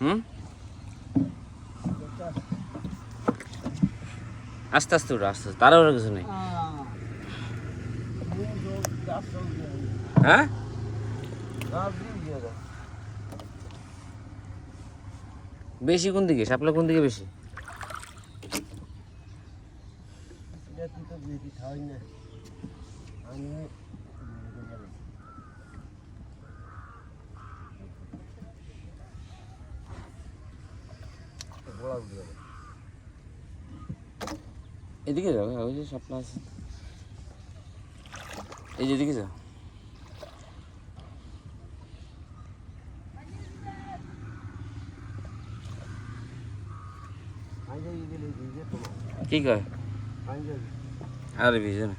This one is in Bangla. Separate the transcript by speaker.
Speaker 1: হুম? আস্তে আস্তে উঠো, আস্তে আস্তে। তাড়াহুড়ো কিছু নেই। হ্যাঁ? বেশি কোন দিকে? শাপলা কোন দিকে বেশি? এদিকে যাও ওই যে শাপলা আছে। এই যে এদিকে যাও। কি কয়? আরে ভিজে না।